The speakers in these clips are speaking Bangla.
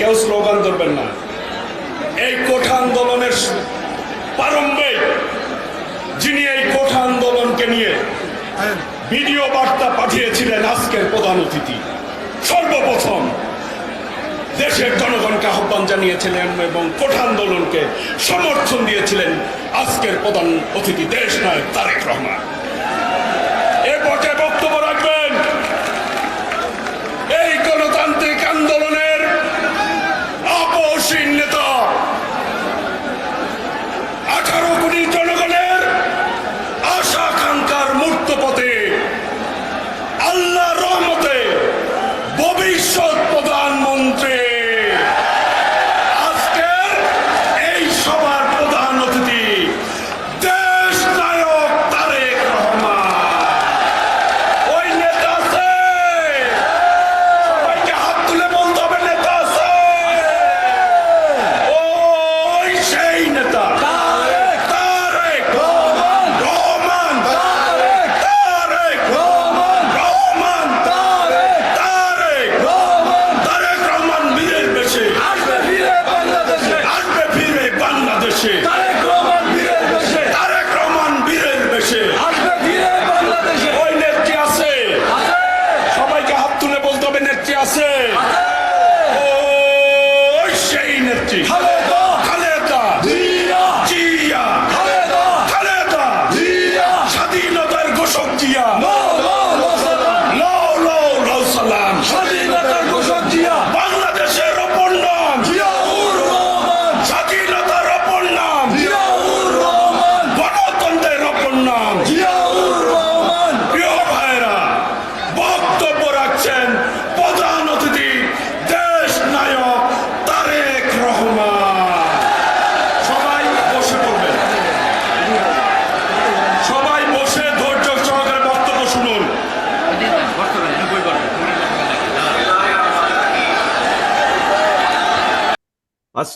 কেউ স্লোগান ধরবেন না। এই কোঠা আন্দোলনের প্রারম্ভে যিনি এই কোঠা আন্দোলনকে নিয়ে ভিডিও বার্তা পাঠিয়েছিলেন আজকের প্রধান অতিথি, সর্বপ্রথম দেশের জনগণকে আহ্বান জানিয়েছিলেন এবং কোঠা আন্দোলনকে সমর্থন দিয়েছিলেন আজকের প্রধান অতিথি, দেশ নায়ক তারেক রহমান।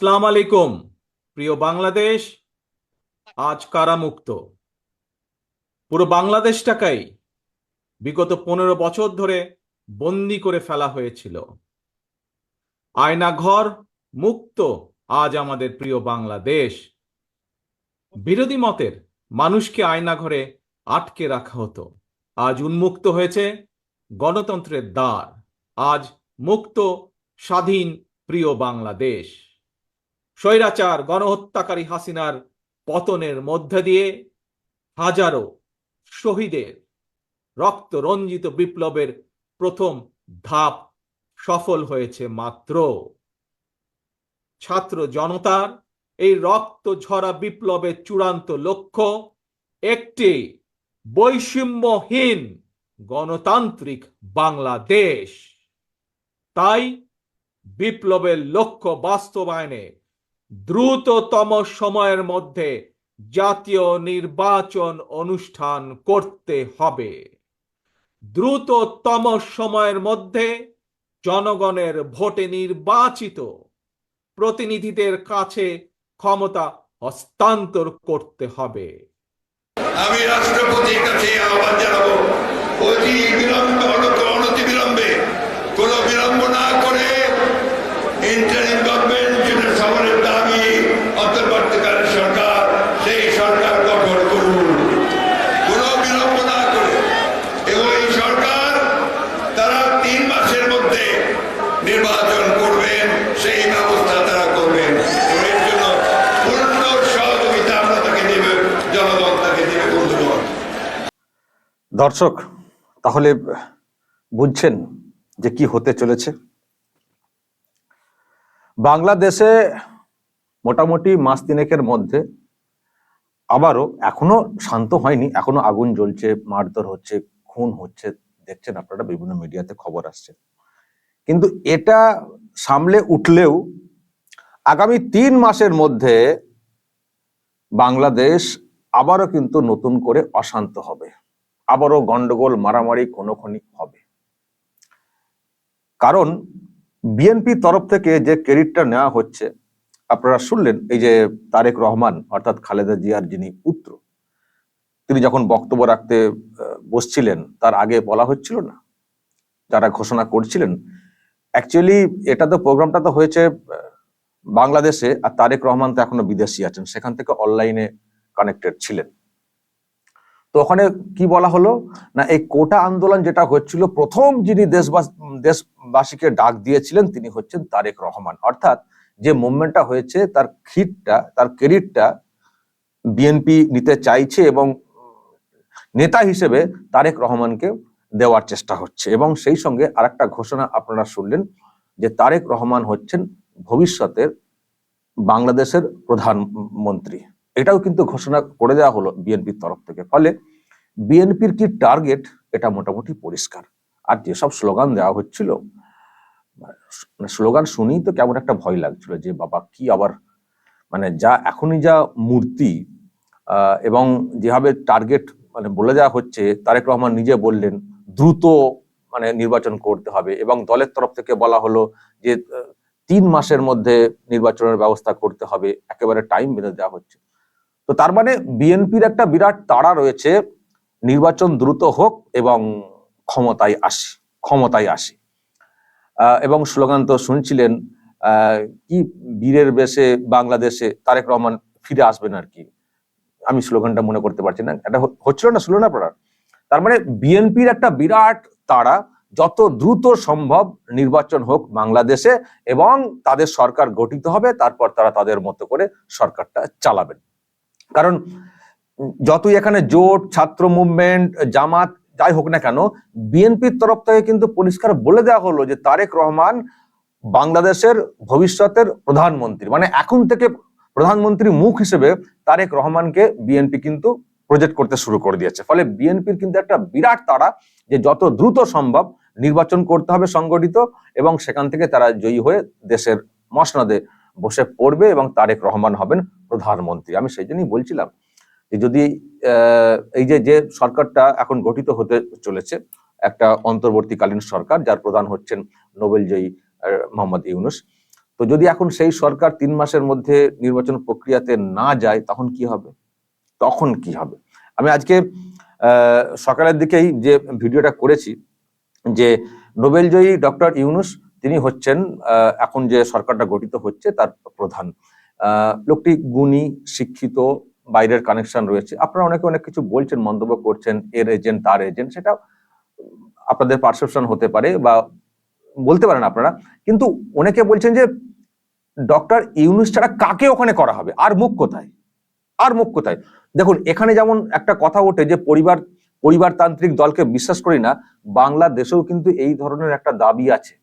আসসালাম আলাইকুম। প্রিয় বাংলাদেশ, আজ কারামুক্ত। পুরো বাংলাদেশটাকেই বিগত পনেরো বছর ধরে বন্দি করে ফেলা হয়েছিল। আয়নাঘর মুক্ত আজ আমাদের প্রিয় বাংলাদেশ। বিরোধী মতের মানুষকে আয়নাঘরে আটকে রাখা হতো। আজ উন্মুক্ত হয়েছে গণতন্ত্রের দ্বার। আজ মুক্ত স্বাধীন প্রিয় বাংলাদেশ। স্বৈরাচার, গণহত্যাকারী হাসিনার পতনের মধ্যে দিয়ে হাজারো শহীদের রক্ত রঞ্জিত বিপ্লবের প্রথম ধাপ সফল হয়েছে মাত্র। ছাত্র জনতার এই রক্ত ঝরা বিপ্লবের চূড়ান্ত লক্ষ্য একটি বৈষম্যহীন গণতান্ত্রিক বাংলাদেশ। তাই বিপ্লবের লক্ষ্য বাস্তবায়নে দ্রুততম সময়ের মধ্যে জাতীয় নির্বাচন অনুষ্ঠান করতে হবে। দ্রুততম সময়ের মধ্যে জনগণের ভোটে নির্বাচিত প্রতিনিধিদের কাছে ক্ষমতা হস্তান্তর করতে হবে। আমি রাষ্ট্রপতির কাছে আহ্বান জানাব, অতি বিলম্বে অনতি অনতি বিলম্বে কোনো বিলম্ব না করে ইন্টারিম গভর্নমেন্ট যেটা সবার দাবি অন্তর্বর্তীকালীন সরকার সেই সরকার গঠন করুন কোনো বিলম্ব না করে এবং এই সরকার তারা তিন মাসের মধ্যে নির্বাচন করবেন সেই ব্যবস্থা তারা করবেন এবং এর জন্য পূর্ণ সহযোগিতা আমরা তাকে দেবে জনগণ তাকে দেবে বন্ধুগণ দর্শক, তাহলে বুঝছেন যে কি হতে চলেছে। বাংলাদেশে মোটামুটি মাস তিনেকের মধ্যে আবারও এখনও শান্ত হয়নি, এখনও আগুন জ্বলছে, মারধর হচ্ছে, খুন হচ্ছে, দেখছেন আপনারা বিভিন্ন মিডিয়াতে খবর আসছে। কিন্তু এটা সামলে উঠলেও আগামী তিন মাসের মধ্যে বাংলাদেশ আবারও কিন্তু নতুন করে অশান্ত হবে। আবারও গন্ডগোল, মারামারি কোনোক্ষণই হবে। কারণ বিএনপি তরফ থেকে যে ক্রেডিটটা নেওয়া হচ্ছে, আপনারা শুনলেন এই যে তারেক রহমান, অর্থাৎ খালেদা জিয়ার যিনি পুত্র, তিনি যখন বক্তব্য রাখতে বসছিলেন, তার আগে বলা হচ্ছিল না, যারা ঘোষণা করছিলেন। অ্যাকচুয়ালি এটা তো প্রোগ্রামটা তো হয়েছে বাংলাদেশে, আর তারেক রহমান তো এখনও বিদেশি আছেন, সেখান থেকে অনলাইনে কানেক্টেড ছিলেন। তো ওখানে কি বলা হলো? না, এই কোটা আন্দোলন যেটা হচ্ছিল, প্রথম যিনি দেশবাস, দেশবাসীকে ডাক দিয়েছিলেন তিনি হচ্ছেন তারেক রহমান। অর্থাৎ যে মুভমেন্টটা হয়েছে, তার খিটটা, তার ক্রেডিটটা বিএনপি নিতে চাইছে এবং নেতা হিসেবে তারেক রহমানকে দেওয়ার চেষ্টা হচ্ছে। এবং সেই সঙ্গে আরেকটা ঘোষণা আপনারা শুনলেন যে তারেক রহমান হচ্ছেন ভবিষ্যতের বাংলাদেশের প্রধানমন্ত্রী। এটাও কিন্তু ঘোষণা করে দেওয়া হলো বিএনপির তরফ থেকে। ফলে বিএনপির কি টার্গেট এটা মোটামুটি পরিষ্কার। আর যেসব স্লোগান দেওয়া হচ্ছিল মানে স্লোগান শুনেই তো কেমন একটা ভয় লাগছিল যে, বাবা, কি আবার মানে যা, এখনই যা মূর্তি এবং যেভাবে টার্গেট মানে বলে দেওয়া হচ্ছে, তারেক রহমান নিজে বললেন, দ্রুত মানে নির্বাচন করতে হবে। এবং দলের তরফ থেকে বলা হলো যে তিন মাসের মধ্যে নির্বাচনের ব্যবস্থা করতে হবে। একেবারে টাইম বেঁধে দেওয়া হচ্ছে। তো তার মানে বিএনপির একটা বিরাট তাড়া রয়েছে, নির্বাচন দ্রুত হোক এবং ক্ষমতায় আসি ক্ষমতায় আসি। এবং স্লোগান তো শুনছিলেন কি বীরের বেশে বাংলাদেশে তারেক রহমান ফিরে আসবেন আর কি। আমি স্লোগানটা মনে করতে পারছি না, এটা হচ্ছিল না শুনলেন আপনারা? তার মানে বিএনপির একটা বিরাট তারা যত দ্রুত সম্ভব নির্বাচন হোক বাংলাদেশে এবং তাদের সরকার গঠিত হবে, তারপর তারা তাদের মতো করে সরকারটা চালাবেন। কারণ যতই এখানে জোট, ছাত্র মুভমেন্ট, জামাত, যাই হোক না কেন, বিএনপির তরফ থেকে কিন্তু পরিষ্কার বলে দেওয়া হলো যে তারেক রহমান বাংলাদেশের ভবিষ্যতের প্রধানমন্ত্রী। মানে এখন থেকে প্রধানমন্ত্রী মুখ হিসেবে তারেক রহমানকে বিএনপি কিন্তু প্রজেক্ট করতে শুরু করে দিয়েছে। ফলে বিএনপির কিন্তু একটা বিরাট তারা যে যত দ্রুত সম্ভব নির্বাচন করতে হবে সংগঠিত এবং সেখান থেকে তারা জয়ী হয়ে দেশের মসনদে বসে পড়বে এবং তারেক রহমান হবেন প্রধানমন্ত্রী। আমি সেই জন্যই বলছিলাম যে যদি এই যে যে সরকারটা এখন গঠিত হতে চলেছে, একটা অন্তর্বর্তীকালীন সরকার যার প্রধান হচ্ছেন নোবেলজয়ী মোহাম্মদ ইউনুস, তো যদি এখন সেই সরকার তিন মাসের মধ্যে নির্বাচন প্রক্রিয়াতে না যায়, তখন কি হবে? তখন কি হবে? আমি আজকে সকালের দিকেই যে ভিডিওটা করেছি যে নোবেলজয়ী ডক্টর ইউনুস তিনি হচ্ছেন এখন যে সরকারটা গঠিত হচ্ছে তার প্রধান। লোকটি গুণী, শিক্ষিত, বাইরের কানেকশন রয়েছে। আপনারা অনেকে অনেক কিছু বলছেন, মন্তব্য করছেন, এর এজেন্ট তার এজেন্ট সেটা আপনাদের পারসেপশন হতে পারে বা বলতে পারেন আপনারা। কিন্তু অনেকে বলছেন যে ডক্টর ইউনুস ছাড়া কাকে ওখানে করা হবে? আর মুখ কোথায়? আর মুখ কোথায়? দেখুন, এখানে যেমন একটা কথা ওঠে যে, পরিবার, পরিবারতান্ত্রিক দলকে বিশ্বাস করি না, বাংলাদেশেও কিন্তু এই ধরনের একটা দাবি আছে।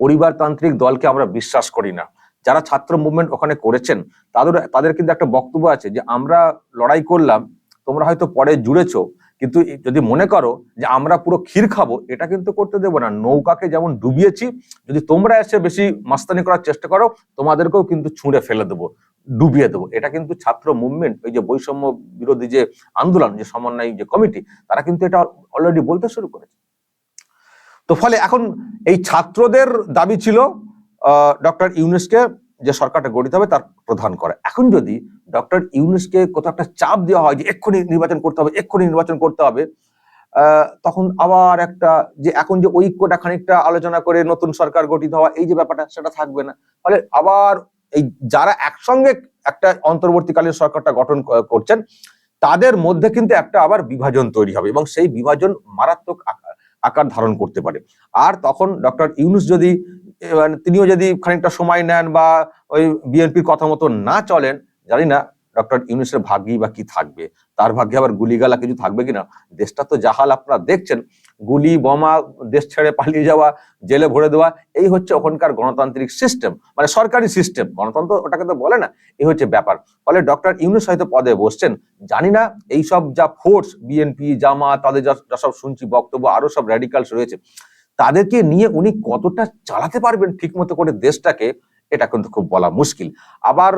পরিবারতান্ত্রিক দলকে আমরা বিশ্বাস করি না। যারা ছাত্র মুভমেন্ট ওখানে করেছেন, তাদের তাদের কিন্তু একটা বক্তব্য আছে যে, আমরা লড়াই করলাম, তোমরা হয়তো পরে জুড়েছো, কিন্তু যদি মনে করো যে, আমরা পুরো ক্ষীর খাব, এটা কিন্তু করতে দেবো না। নৌকাকে যেমন ডুবিয়েছি, যদি তোমরা এসে বেশি মাস্তানি করার চেষ্টা করো, তোমাদেরকেও কিন্তু ছুঁড়ে ফেলে দেবো, ডুবিয়ে দেবো। এটা কিন্তু ছাত্র মুভমেন্ট ওই যে বৈষম্য বিরোধী যে আন্দোলন, যে সমন্বয় যে কমিটি, তারা কিন্তু এটা অলরেডি বলতে শুরু করেছে। তো ফলে এখন এই ছাত্রদের দাবি ছিল ডক্টর ইউনুসকে যে সরকারটা গঠিত হবে তার প্রধান করে। এখন যদি ডক্টর ইউনুসকে কোথাও একটা চাপ দেওয়া হয় যে এক্ষুনি নির্বাচন করতে হবে, এক্ষুনি নির্বাচন করতে হবে তখন আবার একটা যে এখন যে ঐক্যটা খানিকটা আলোচনা করে নতুন সরকার গঠিত হওয়া, এই যে ব্যাপারটা সেটা থাকবে না। ফলে আবার এই যারা একসঙ্গে একটা অন্তর্বর্তীকালীন সরকারটা গঠন করছেন, তাদের মধ্যে কিন্তু একটা আবার বিভাজন তৈরি হবে এবং সেই বিভাজন মারাত্মক আকার- ধারণ করতে পারে। আর তখন ডক্টর ইউনুস যদি মানে তিনিও যদি খানিকটা সময় নেন বা ওই বিএনপির কথা মতো না চলেন, জানি না ডক্টর ইউনুসের ভাগ্যই বা কি থাকবে। তার ভাগ্যে আবার গুলিগালা কিছু থাকবে কিনা? দেশটা তো জাহাল, আপনারা দেখছেন। গুলি, বোমা, দেশ ছেড়ে পালিয়ে যাওয়া, জেলে ভরে দেওয়া, এই হচ্ছে ওখানকার গণতান্ত্রিক সিস্টেম মানে সরকারি সিস্টেম গণতন্ত্র ওটাকে তো বলে না, এই হচ্ছে ব্যাপার। ফলে ডক্টর ইউনুস হয়তো পদে বসছেন, জানি না এই সব যা ফোর্স বিএনপি জামা, তাদের যা সব শুনছি, বক্তব্য, আরও সব র্যাডিকালস রয়েছে, তাদেরকে নিয়ে উনি কতটা চালাতে পারবেন ঠিকমতো করে দেশটাকে, এটা কিন্তু খুব বলা মুশকিল। আবার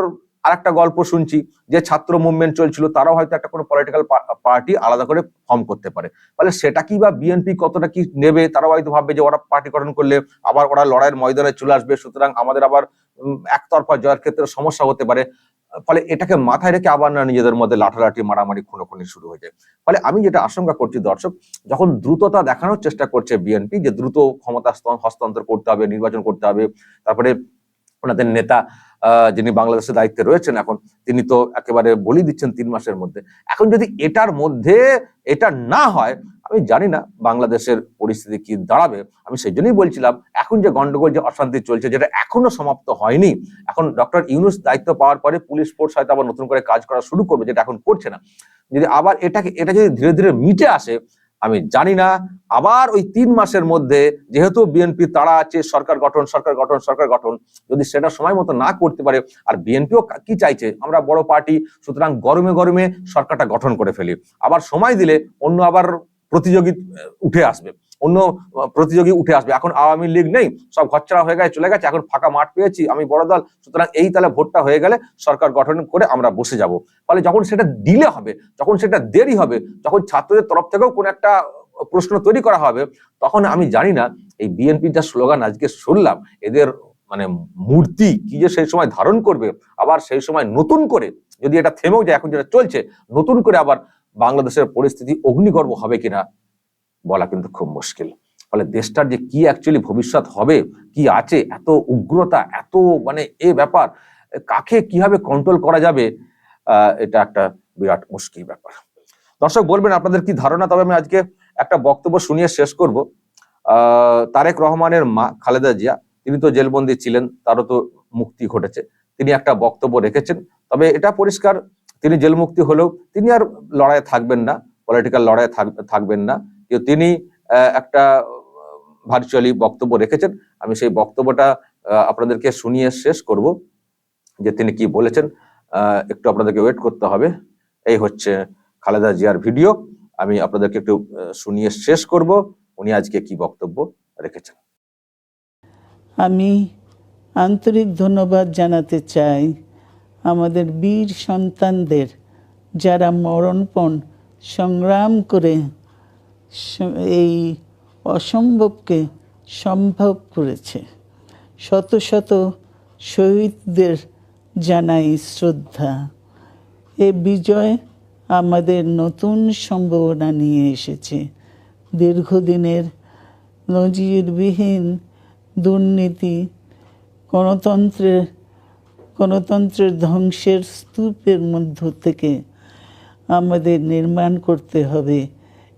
আরেকটা গল্প শুনছি, যে ছাত্র মুভমেন্ট চলছিল, তারাও হয়তো একটা কোনো পলিটিক্যাল পার্টি আলাদা করে ফর্ম করতে পারে। ফলে সেটা কি বা বিএনপি কতটা কি নেবে? তারাও হয়তো ভাববে যে ওরা পার্টি গঠন করলে আবার ওরা লড়াইয়ের ময়দানে চলে আসবে, সুতরাং আমাদের আবার একতরফা জয়ের ক্ষেত্রে সমস্যা হতে পারে। ফলে এটাকে মাথায় রেখে আবার না নিজেদের মধ্যে লাঠালাঠি, মারামারি, খুনোখুনি শুরু হয়ে যায়। ফলে আমি যেটা আশঙ্কা করছি দর্শক, যখন দ্রুততা দেখানোর চেষ্টা করছে বিএনপি যে দ্রুত ক্ষমতা হস্তান্তর করতে হবে, নির্বাচন করতে হবে, তারপরে ওনাদের নেতা যিনি বাংলাদেশের দায়িত্বে রয়েছেন এখন, তিনি তো একেবারে বলি দিচ্ছেন তিন মাসের মধ্যে। এখন যদি এটার মধ্যে এটা না হয়, আমি জানি না বাংলাদেশের পরিস্থিতি কি দাঁড়াবে। আমি সেই জন্যই বলছিলাম, এখন যে গন্ডগোল, যে অশান্তি চলছে, যেটা এখনও সমাপ্ত হয়নি, এখন ডক্টর ইউনুস দায়িত্ব পাওয়ার পরে পুলিশ ফোর্স হয়তো আবার নতুন করে কাজ করা শুরু করবে, যেটা এখন করছে না। যদি আবার এটাকে, এটা যদি ধীরে ধীরে মিটে আসে আমি জানি না। আবার ওই তিন মাসের মধ্যে যেহেতু বিএনপি তাড়া আছে, সরকার গঠন সরকার গঠন সরকার গঠন, যদি সেটা সময় মতো না করতে পারে, আর বিএনপিও কি চাইছে? আমরা বড় পার্টি, সুতরাং গরমে গরমে সরকারটা গঠন করে ফেলি। আবার সময় দিলে অন্য আবার প্রতিযোগী উঠে আসবে। অন্য প্রতিযোগী উঠে আসবে। এখন আওয়ামী লীগ নেই, সব ঘরছাড়া হয়ে গেছে, চলে গেছে, এখন ফাঁকা মাঠ পেয়েছি, আমি বড় দল, সুতরাং এই তাহলে ভোটটা হয়ে গেলে সরকার গঠন করে আমরা বসে যাব। ফলে যখন সেটা দিলে হবে, যখন সেটা দেরি হবে, যখন ছাত্রদের তরফ থেকেও কোন একটা প্রশ্ন তৈরি করা হবে, তখন আমি জানি না, এই বিএনপির যা স্লোগান আজকে শুনলাম, এদের মানে মূর্তি কি যে সেই সময় ধারণ করবে, আবার সেই সময় নতুন করে, যদি এটা থেমেও যায়, এখন যেটা চলছে, নতুন করে আবার বাংলাদেশের পরিস্থিতি অগ্নিগর্ভ হবে কিনা বলা কিন্তু খুব মুশকিল। ফলে দেশটার যে কি অ্যাকচুয়ালি ভবিষ্যৎ হবে, কি আছে, এত উগ্রতা, এত মানে এ ব্যাপার, কাকে কীভাবে কন্ট্রোল করা যাবে এটা একটা বিরাট মুশকিল ব্যাপার। দর্শক, বলবেন আপনাদের কি ধারণা? তবে আমি আজকে একটা বক্তব্য শুনিয়ে শেষ করব। তারেক রহমানের মা খালেদা জিয়া, তিনি তো জেলবন্দি ছিলেন, তারও তো মুক্তি ঘটেছে। তিনি একটা বক্তব্য রেখেছেন, তবে এটা পরিষ্কার, তিনি জেল মুক্তি হলেও তিনি আর লড়াইয়ে থাকবেন না পলিটিক্যাল লড়াইয়ে থাক- থাকবেন না। তিনি একটা ভার্চুয়ালি বক্তব্য রেখেছেন। আমি সেই বক্তব্যটা আপনাদেরকে শুনিয়ে শেষ করব যে তিনি কি বলেছেন। একটু আপনাদেরকে ওয়েট করতে হবে। এই হচ্ছে খালেদা জিয়ার ভিডিও আমি আপনাদেরকে একটু শুনিয়ে শেষ করব। উনি আজকে কি বক্তব্য রেখেছেন। আমি আন্তরিক ধন্যবাদ জানাতে চাই আমাদের বীর সন্তানদের যারা মরণপণ সংগ্রাম করে এই অসম্ভবকে সম্ভব করেছে। শত শত শহীদদের জানাই শ্রদ্ধা। এ বিজয় আমাদের নতুন সম্ভাবনা নিয়ে এসেছে। দীর্ঘদিনের নজিরবিহীন দুর্নীতি গণতন্ত্রের গণতন্ত্রের ধ্বংসের স্তূপের মধ্য থেকে আমাদের নির্মাণ করতে হবে।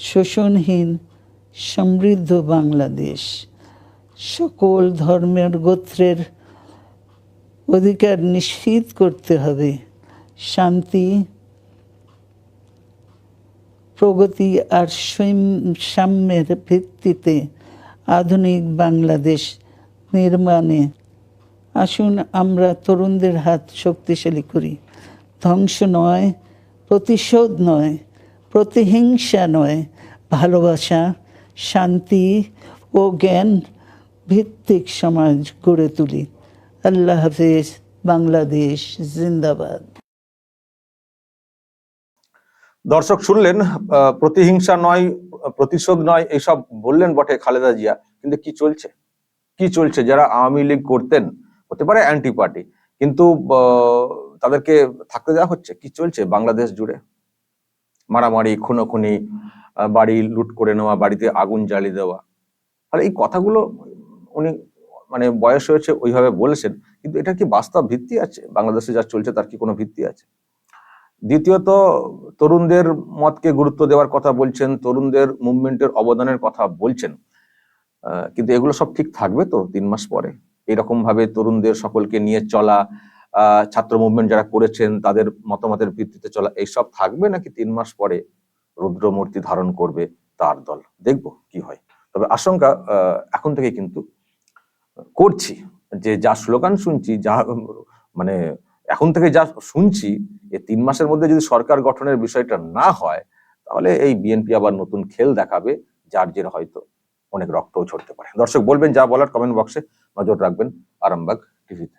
শোষণহীন, সমৃদ্ধ বাংলাদেশ। সকল ধর্মের গোত্রের অধিকার নিশ্চিত করতে হবে। শান্তি, প্রগতি আর সৈম- সাম্যের ভিত্তিতে আধুনিক বাংলাদেশ নির্মাণে আসুন আমরা তরুণদের হাত শক্তিশালী করি। ধ্বংস নয়, প্রতিশোধ নয় প্রতিহিংসা নয়, ভালোবাসা, শান্তি ও জ্ঞান ভিত্তিক সমাজ গড়ে তুলি। আল্লাহ হাফিজ, বাংলাদেশ জিন্দাবাদ। দর্শক শুনলেন প্রতিহিংসা নয়, প্রতিশোধ নয় এইসব বললেন বটে খালেদা জিয়া। কিন্তু কি চলছে? কি চলছে? যারা আওয়ামী লীগ করতেন, হতে পারে অ্যান্টি পার্টি কিন্তু তাদেরকে থাকতে দেওয়া হচ্ছে। কি চলছে বাংলাদেশ জুড়ে? মারামারি, খুনোখুনি বাড়ি লুট করে নেওয়া, বাড়িতে আগুন জ্বালিয়ে দেওয়া। ফলে এই কথাগুলো উনি মানে বয়স হয়েছে ওইভাবে বলেছেন, কিন্তু এটা কি বাস্তব ভিত্তি আছে? বাংলাদেশে যা চলছে তার কি কোনো ভিত্তি আছে? দ্বিতীয়ত, তরুণদের মতকে গুরুত্ব দেওয়ার কথা বলছেন, তরুণদের মুভমেন্টের অবদানের কথা বলছেন। কিন্তু এগুলো সব ঠিক থাকবে তো তিন মাস পরে? এরকম ভাবে তরুণদের সকলকে নিয়ে চলা ছাত্র মুভমেন্ট যারা করেছেন, তাদের মতামতের ভিত্তিতে চলা, এইসব থাকবে নাকি তিন মাস পরে রুদ্রমূর্তি ধারণ করবে তার দল? দেখব কি হয়। তবে আশঙ্কা এখন থেকে কিন্তু করছি যে যা স্লোগান শুনছি, যা মানে এখন থেকে যা শুনছি এই তিন মাসের মধ্যে যদি সরকার গঠনের বিষয়টা না হয়, তাহলে এই বিএনপি আবার নতুন খেল দেখাবে, যার জের হয়তো অনেক রক্তও ছড়তে পারে। দর্শক, বলবেন যা বলার কমেন্ট বক্সে নজর রাখবেন আরামবাগ টিভিতে